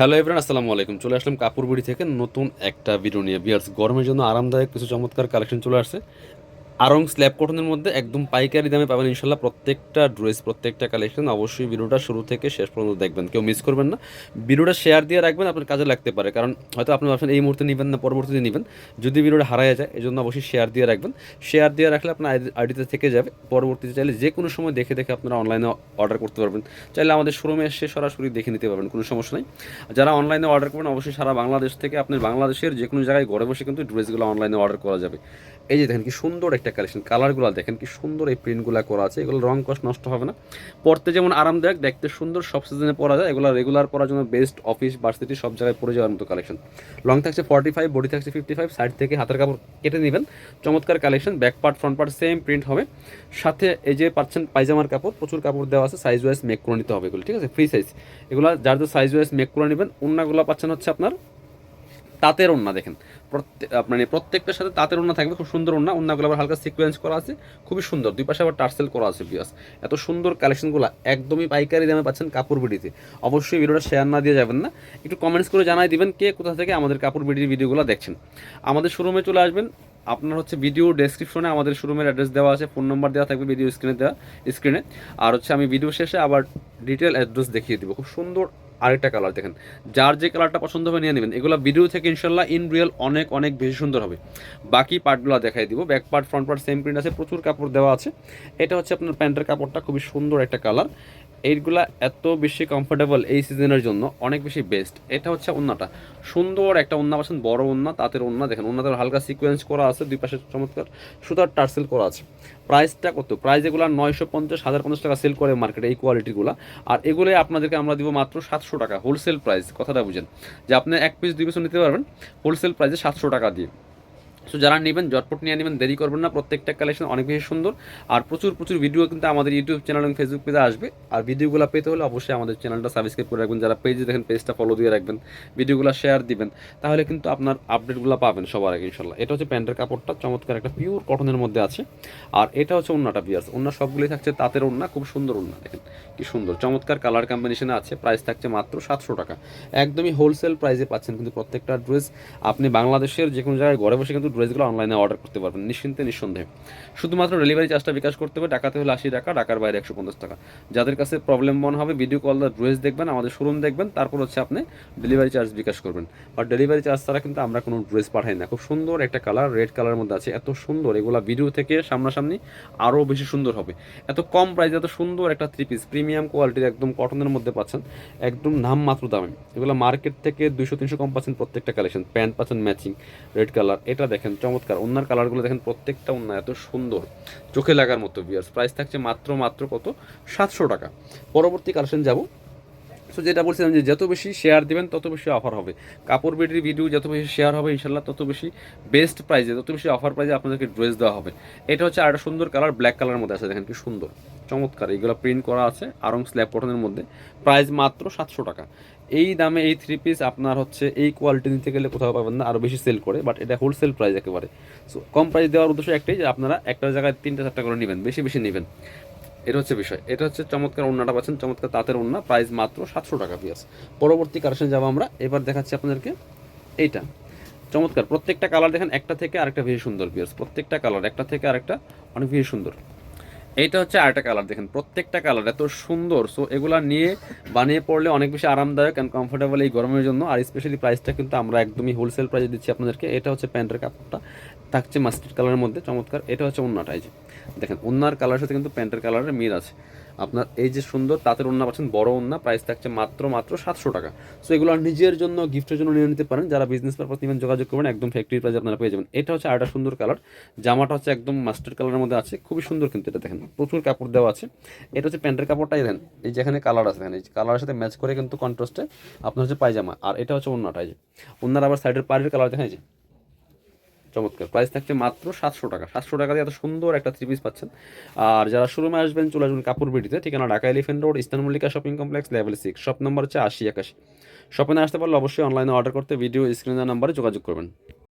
Hello everyone আসসালামু আলাইকুম। চলে আসলাম কাপুরবুড়ি থেকে নতুন একটা ভিডিও নিয়ে। বিয়ার্স গরমের জন্য আরামদায়ক কিছু চমৎকার কালেকশন চলে আসছে। আরং স্ল্যাব কটনের মধ্যে একদম পাইকারি দামে পাবেন ইনশাল্লাহ প্রত্যেকটা ড্রেস, প্রত্যেকটা কালেকশন। অবশ্যই ভিডিওটা শুরু থেকে শেষ পর্যন্ত দেখবেন, কেউ মিস করবেন না। ভিডিওটা শেয়ার দিয়ে রাখবেন, আপনার কাজে লাগতে পারে। কারণ হয়তো আপনি ভাবছেন, এই মুহূর্তে নেবেন না, পরবর্তীতে নেবেন। যদি ভিডিওটা হারায় যায় এই জন্য অবশ্যই শেয়ার দিয়ে রাখবেন। শেয়ার দিয়ে রাখলে আপনার আইডিতে থেকে যাবে। পরবর্তীতে চাইলে যে কোনো সময় দেখে দেখে আপনারা অনলাইনে অর্ডার করতে পারবেন। চাইলে আমাদের শোরুমে এসে সরাসরি দেখে নিতে পারবেন, কোনো সমস্যা নেই। যারা অনলাইনে অর্ডার করবেন, অবশ্যই সারা বাংলাদেশ থেকে আপনার বাংলাদেশের যে কোনো জায়গায় ঘরে বসে কিন্তু ড্রেসগুলো অনলাইনে অর্ডার করা যাবে। এই যে দেখেন কি সুন্দর একটা কালেকশন কালারগুলো দেখেন কি সুন্দর এই প্রিন্টগুলো করা আছে। এগুলো রং কষ্ট নষ্ট হবে না। পড়তে যেমন আরামদায়ক, দেখতে সুন্দর, সব সিজনে পরা যায়। এগুলো রেগুলার পরার জন্য বেস্ট অফিস ভার্সিটি সব জায়গায় পরে যাওয়ার মতো কালেকশন লং থাকছে ফর্টি ফাইভ বডি থাকছে ফিফটি ফাইভ সাইড থেকে হাতের কাপড় কেটে নেবেন। চমৎকার collection back part front part same print হবে। সাথে এই যে পাচ্ছেন পায়জামার কাপড়, প্রচুর কাপড় দেওয়া আছে সাইজ ওয়াইজ মেক করে নিতে হবে এগুলো, ঠিক আছে? ফ্রি সাইজ এগুলো যার যার সাইজ ওয়াইজ মেক করে নেবেন অন্যগুলো পাচ্ছেন হচ্ছে আপনার তাঁতের ওন্না দেখেন। প্রত্যেক মানে প্রত্যেকটার সাথে তাঁতের ওন্না থাকবে, খুব সুন্দর ওন্না ওন্নাগুলো আবার হালকা সিকোয়েন্স করা আছে, খুবই সুন্দর। দুই পাশে আবার টার্সেল করা আছে বিয়াস এত সুন্দর কালেকশনগুলো একদমই পাইকারি দামে পাচ্ছেন কাপড় বিডিতে। অবশ্যই ভিডিওটা শেয়ার না দিয়ে যাবেন না। একটু কমেন্টস করে জানাই দিবেন কে কোথা থেকে আমাদের কাপড় বিডির ভিডিওগুলো দেখছেন। আমাদের শোরুমে চলে আসবেন। আপনার হচ্ছে ভিডিও ডেসক্রিপশনে আমাদের শোরুমের অ্যাড্রেস দেওয়া আছে ফোন নম্বর দেওয়া থাকবে ভিডিও স্ক্রিনে দেওয়া স্ক্রিনে আর হচ্ছে আমি ভিডিও শেষে আবার ডিটেল অ্যাড্রেস দেখিয়ে দিব। খুব সুন্দর আরেকটা কালার দেখেন। যার যে কালারটা পছন্দ হবে নিয়ে নেবেন। এগুলো ভিডিও থেকে ইনশাল্লাহ ইন রিয়েল অনেক অনেক বেশি সুন্দর হবে। বাকি পার্টগুলো দেখাই দিব। Back part front part same print আছে। প্রচুর কাপড় দেওয়া আছে। এটা হচ্ছে আপনার প্যান্টের কাপড়টা। খুবই সুন্দর একটা কালার এইগুলা এত বেশি কমফোর্টেবল এই সিজনের জন্য, অনেক বেশি বেস্ট এটা হচ্ছে ওন্নাটা সুন্দর একটা ওন্না পাচ্ছেন বড় ওন্না তাঁতের ওন্না দেখেন ওন্নাতে হালকা সিকোয়েন্স করা আছে, দুই পাশে চমৎকার সুতার টার্সেল করা আছে। প্রাইসটা কত? প্রাইস এগুলো নয়শো পঞ্চাশ, হাজার পঞ্চাশ টাকা সেল করে মার্কেটে এই কোয়ালিটিগুলো আর এগুলোই আপনাদেরকে আমরা দিব মাত্র সাতশো টাকা হোলসেল প্রাইস কথাটা বুঝেন। যে আপনি এক পিস দুই পিসও নিতে পারবেন হোলসেল প্রাইসে সাতশো টাকা দিয়ে। সো যারা নেবেন, জটপট নিয়ে নেবেন, দেরি করবেন না। প্রত্যেকটা কালেকশন অনেক বেশি সুন্দর। আর প্রচুর প্রচুর ভিডিও কিন্তু আমাদের ইউটিউব চ্যানেল এবং ফেসবুক পেজে আসবে। আর ভিডিওগুলো পেতে হলে অবশ্যই আমাদের চ্যানেলটা সাবস্ক্রাইব করে রাখবেন। যারা পেজে দেখেন পেজটা ফলো দিয়ে রাখবেন। ভিডিওগুলো শেয়ার দিবেন। তাহলে কিন্তু আপনার আপডেটগুলো পাবেন সবার আগে ইনশাল্লাহ এটা হচ্ছে প্যান্টের কাপড়টা। চমৎকার একটা পিওর কটনের মধ্যে আছে। আর এটা হচ্ছে অন্যটা পিয়াস অন্য সবগুলোই থাকছে তাঁতের ওন্না। খুব সুন্দর ওন্না, দেখেন। কি সুন্দর। চমৎকার কালার কম্বিনেশনে আছে। প্রাইস থাকছে মাত্র সাতশো টাকা। একদমই হোলসেল প্রাইসে পাচ্ছেন কিন্তু প্রত্যেকটা ড্রেস আপনি বাংলাদেশের যে কোনো জায়গায় ঘরে বসে কিন্তু ড্রেসগুলো অনলাইনে অর্ডার করতে পারবেন, নিশ্চিন্তে, নিঃসন্দেহে। শুধুমাত্র ডেলিভারি চার্জটা বিকাশ করতে হবে টাকাতে হলে আশি টাকা টাকার বাইরে একশো পঞ্চাশ টাকা। যাদের কাছে প্রবলেম মনে হবে ভিডিও কল ড্রেস দেখবেন, আমাদের শোরুম দেখবেন, তারপর হচ্ছে আপনি ডেলিভারি চার্জ বিকাশ করবেন। আর ডেলিভারি চার্জ ছাড়া কিন্তু আমরা কোনো ড্রেস পাঠাই না। খুব সুন্দর একটা কালার রেড কালারের মধ্যে আছে, এত সুন্দর। এগুলা ভিডিও থেকে সামনাসামনি আরও বেশি সুন্দর হবে। এত কম প্রাইসে এত সুন্দর একটা থ্রি পিস প্রিমিয়াম কোয়ালিটির একদম কটনের মধ্যে পাচ্ছেন, একদম নামমাত্র দামে। এগুলো মার্কেট থেকে দুশো তিনশো কম পাচ্ছেন প্রত্যেকটা কালেকশন প্যান্ট পাচ্ছেন ম্যাচিং রেড কালার এটা দেখেন। চমৎকার। ওনার কালারগুলো দেখেন, প্রত্যেকটা অন্য এত সুন্দর। চোখে লাগার মতো বিয়ার্স প্রাইস থাকছে মাত্র মাত্র কত? সাতশো টাকা। পরবর্তী কালেকশন যাব। সো যেটা বলছিলাম যে যত বেশি শেয়ার দিবেন, তত বেশি অফার হবে। কাপড় বেডির ভিডিও যত বেশি শেয়ার হবে ইনশাল্লাহ তত বেশি বেস্ট প্রাইজে তত বেশি অফার প্রাইজে আপনাদেরকে ড্রেস দেওয়া হবে। এটা হচ্ছে আরেকটা সুন্দর কালার ব্ল্যাক কালারের মধ্যে আছে, দেখেন কি সুন্দর। চমৎকার এইগুলো প্রিন্ট করা আছে, আরং স্ল্যাব কটনের মধ্যে। প্রাইস মাত্র সাতশো টাকা। এই দামে এই থ্রি পিস আপনার হচ্ছে এই কোয়ালিটি নিতে গেলে কোথাও পাবেন না আরও বেশি সেল করে বাট এটা হোলসেল প্রাইস একেবারে। সো কম প্রাইস দেওয়ার উদ্দেশ্য একটাই যে আপনারা একটা জায়গায় তিনটা চারটা করে নেবেন, বেশি বেশি নেবেন। এটা হচ্ছে বিষয়। এটা হচ্ছে চমৎকার ওন্নাটা পাচ্ছেন, চমৎকার তাঁতের ওন্না প্রাইস মাত্র সাতশো টাকা পিয়াস পরবর্তী কালেকশন যাব আমরা। এবার দেখাচ্ছি আপনাদেরকে এইটা। চমৎকার, প্রত্যেকটা কালার দেখেন, একটা থেকে আরেকটা বেশি সুন্দর পিয়াস প্রত্যেকটা কালার একটা থেকে আরেকটা অনেক বেশি সুন্দর। এইটা হচ্ছে আরেকটা কালার দেখেন, প্রত্যেকটা কালার এত সুন্দর। সো এগুলা নিয়ে বানিয়ে পড়লে অনেক বেশি আরামদায়ক অ্যান্ড কমফোর্টেবল এই গরমের জন্য। আর স্পেশালি প্রাইসটা কিন্তু আমরা একদমই হোলসেল প্রাইসে দিচ্ছি আপনাদেরকে। এটা হচ্ছে প্যান্টের কাপড়টা। থাকছে মাস্টার্ড কালারের মধ্যে। চমৎকার, এটা হচ্ছে অন্যটা এই যে। দেখেন ওনার কালারের সাথে কিন্তু প্যান্টের কালারের মিল আছে। আপনার এই যে সুন্দর, তাঁতের ওন্না পাচ্ছেন, বড় ওন্না প্রাইস থাকছে মাত্র মাত্র সাতশো টাকা। সো এগুলো নিজের জন্য গিফটের জন্য নিয়ে নিতে পারেন। যারা বিজনেস পারপাস নেবেন, যোগাযোগ করবেন, একদম ফ্যাক্টরি প্রাইস আপনারা পেয়ে যাবেন। এটা হচ্ছে আরেকটা সুন্দর কালার জামাটা হচ্ছে একদম মাস্টার্ড কালারের মধ্যে আছে। খুবই সুন্দর কিন্তু এটা, দেখেন, প্রচুর কাপড় দেওয়া আছে। এটা হচ্ছে প্যান্টের কাপড়টাই দেন এই যেখানে কালার আছে, দেখেন, এই কালারের সাথে ম্যাচ করে কিন্তু কন্ট্রাস্টে আপনার হচ্ছে পায়জামা। আর এটা হচ্ছে অন্যটা এই যে। অন্যার আবার সাইডের পাড়ের কালার দেখেন, এই যে। চমৎকার। প্রাইস থাকছে মাত্র সাতশো টাকা। সাতশো টাকা দিয়ে এত সুন্দর একটা থ্রি পিস পাচ্ছেন। আর যারা শোরুমে আসবেন, চলে আসবেন কাপড় বিটিতে। ঠিকানা Dhaka elephant road ইস্তান Mallika shopping complex level six shop number হচ্ছে আশি একাশি। শপে আসতে পারলে অবশ্যই অনলাইনে অর্ডার করতে ভিডিও স্ক্রিনের নাম্বারে যোগাযোগ করবেন।